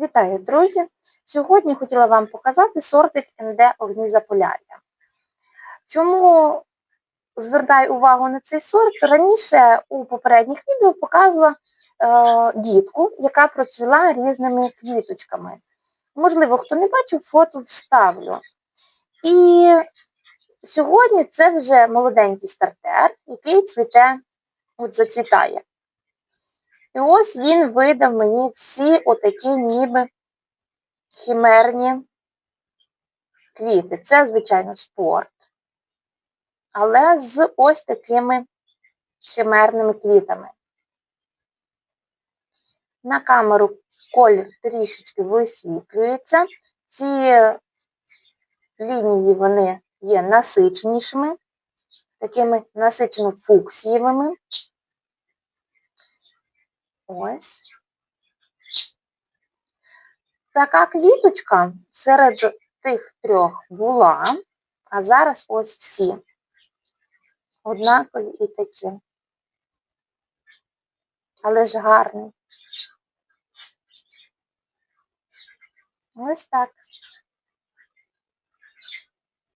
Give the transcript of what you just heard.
Вітаю, друзі! Сьогодні хотіла вам показати сортик НД Огні Заполяр'я. Чому звертаю увагу на цей сорт? Раніше у попередніх відео показувала е, дітку, яка процвіла різними квіточками. Можливо, хто не бачив, фото вставлю. І сьогодні це вже молоденький стартер, який цвіте, от зацвітає. І ось він видав мені всі отакі ніби хімерні квіти. Це, звичайно, спорт, але з ось такими химерними квітами. На камеру колір трішечки висвітлюється. Ці лінії вони є насиченішими, такими насичено фуксієвими. Ось. Така квіточка серед тих трьох була, а зараз ось всі. Однакові і такі. Але ж гарний. Ось так.